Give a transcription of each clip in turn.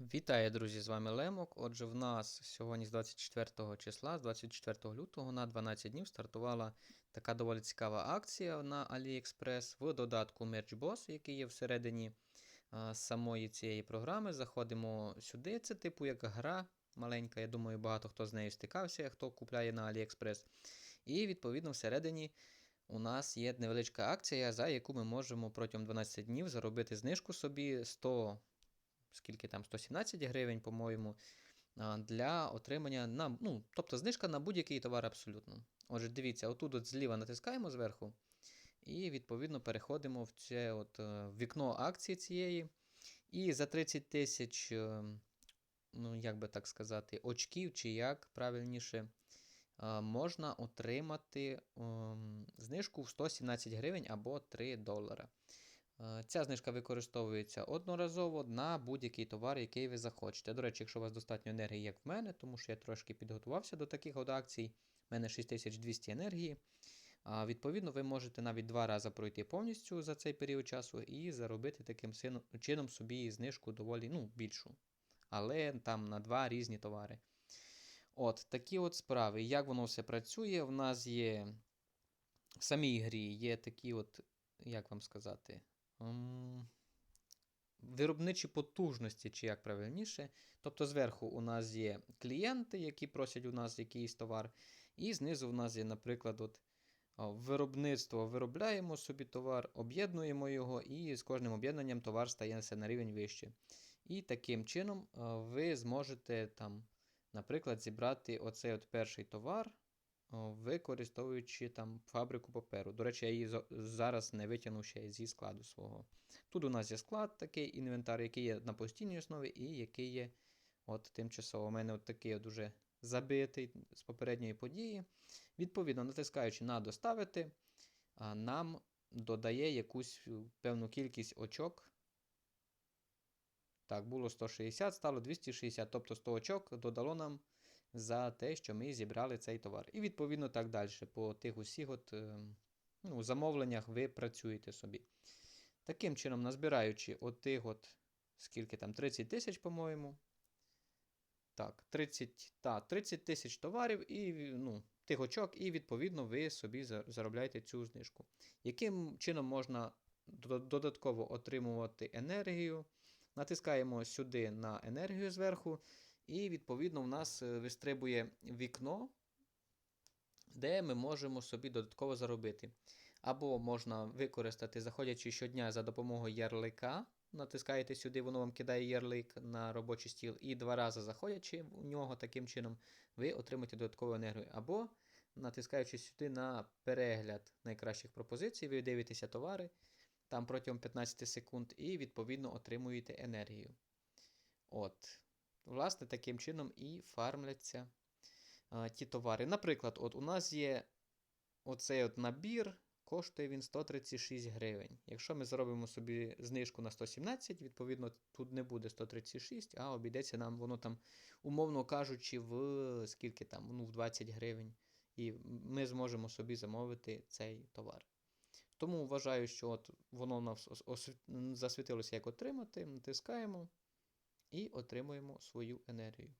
Вітаю, друзі! З вами Лемок. Отже, в нас сьогодні з 24 числа, з 24 лютого на 12 днів стартувала така доволі цікава акція на AliExpress в додатку MerchBoss, який є всередині а, самої цієї програми. Заходимо сюди. Це типу як гра маленька. Я думаю, багато хто з нею стикався, хто купляє на AliExpress. І відповідно всередині. У нас є невеличка акція, за яку ми можемо протягом 12 днів заробити знижку собі 100 скільки там 117 гривень, по-моєму, для отримання на, ну, тобто знижка на будь-який товар абсолютно. Отже, дивіться, отут от зліва натискаємо зверху, і відповідно переходимо в це от, е, вікно акції цієї. І за 30 тисяч, е, ну, як би так сказати, очків, чи як правильніше, е, можна отримати ем, знижку в 117 гривень або 3 долара. Е, Ця знижка використовується одноразово на будь-який товар, який ви захочете. До речі, якщо у вас достатньо енергії, як в мене, тому що я трошки підготувався до таких от акцій, в мене 6200 енергії. А, Відповідно, ви можете навіть два рази пройти повністю за цей період часу і заробити таким чином собі знижку доволі ну, більшу. Але там на два різні товари. От, такі от справи. Як воно все працює? В нас є в самій грі є такі от, як вам сказати, ем, виробничі потужності, чи як правильніше. Тобто зверху у нас є клієнти, які просять у нас якийсь товар, і знизу у нас є, наприклад, от, виробництво. Виробляємо собі товар, об'єднуємо його, і з кожним об'єднанням товар стає на рівень вище. І таким чином ви зможете там, наприклад, зібрати оцей от перший товар, використовуючи там фабрику паперу. До речі, я її зараз не витягнув ще зі складу свого. Тут у нас є склад, такий інвентар, який є на постійній основі, і який є от тимчасово. У мене от такий от уже забитий з попередньої події. Відповідно, натискаючи на доставити, нам додає якусь е, певну кількість очок. Так, було 160, стало 260, тобто 100 очок додало нам за те, що ми зібрали цей товар. І відповідно так далі. По тих усіх от, ем, ну, замовленнях ви працюєте собі. Таким чином, назбираючи от тих от, скільки там, 30 тисяч, по-моєму. Так, 30, та, 30 тисяч товарів і ну, тих очок, і відповідно ви собі заробляєте цю знижку. Яким чином можна додатково отримувати енергію? Натискаємо сюди на енергію зверху, і відповідно в нас е, вистрибує вікно, де ми можемо собі додатково заробити. Або можна використати, заходячи щодня за допомогою ярлика. Натискаєте сюди, воно вам кидає ярлик на робочий стіл, і два рази заходячи в нього таким чином, ви отримаєте додаткову енергію. Або натискаючи сюди на перегляд найкращих пропозицій, ви дивитеся товари там протягом 15 секунд, і відповідно отримуєте енергію. От. Власне, таким чином і фармляться а, ті товари. Наприклад, от у нас є оцей от набір, коштує він 136 гривень. Якщо ми зробимо собі знижку на 117, відповідно, тут не буде 136, а обійдеться нам воно там, умовно кажучи, в скільки там, ну, в 20 гривень. І ми зможемо собі замовити цей товар. Тому вважаю, що от воно нас засвітилося, як отримати, натискаємо і отримуємо свою енергію.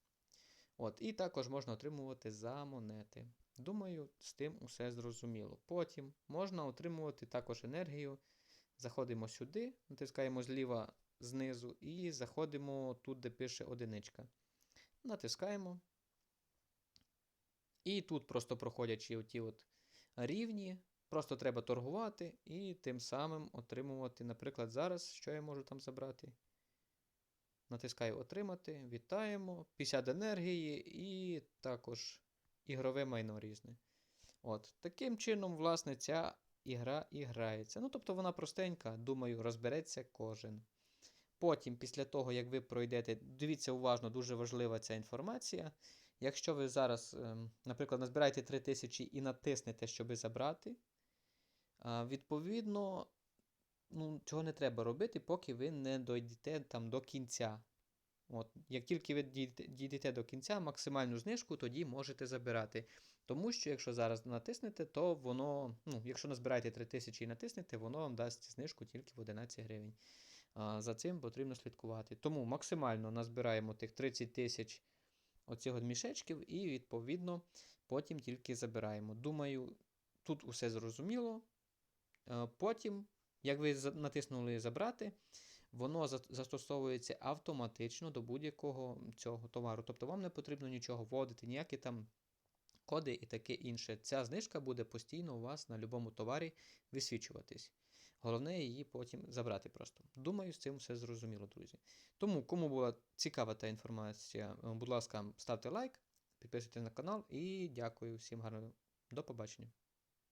От, і також можна отримувати за монети. Думаю, з тим усе зрозуміло. Потім можна отримувати також енергію. Заходимо сюди, натискаємо зліва знизу і заходимо тут, де пише одиничка. Натискаємо. І тут просто проходячи оті от рівні, просто треба торгувати і тим самим отримувати, наприклад, зараз, що я можу там забрати. Натискаю Отримати, вітаємо, 50 енергії і також ігрове майно різне. От, Таким чином, власне, ця ігра і грається. Ну, тобто вона простенька, думаю, розбереться кожен. Потім, після того, як ви пройдете, дивіться уважно, дуже важлива ця інформація. Якщо ви зараз, ем, наприклад, назбираєте 3000 і натиснете, щоб забрати, відповідно, ну, цього не треба робити, поки ви не дійдете там до кінця. От, як тільки ви дійдете, до кінця, максимальну знижку тоді можете забирати. Тому що якщо зараз натиснете, то воно, ну, якщо назбираєте 3000 і натиснете, воно вам дасть знижку тільки в 11 гривень. а, за цим потрібно слідкувати. Тому максимально назбираємо тих 30 тисяч оцих мішечків і, відповідно, потім тільки забираємо. Думаю, тут усе зрозуміло. Е, Потім, як ви натиснули забрати, воно застосовується автоматично до будь-якого цього товару. Тобто вам не потрібно нічого вводити, ніякі там коди і таке інше. Ця знижка буде постійно у вас на будь-якому товарі висвічуватись. Головне її потім забрати просто. Думаю, з цим все зрозуміло, друзі. Тому, кому була цікава та інформація, е, будь ласка, ставте лайк, підписуйтесь на канал і дякую всім гарно. До побачення.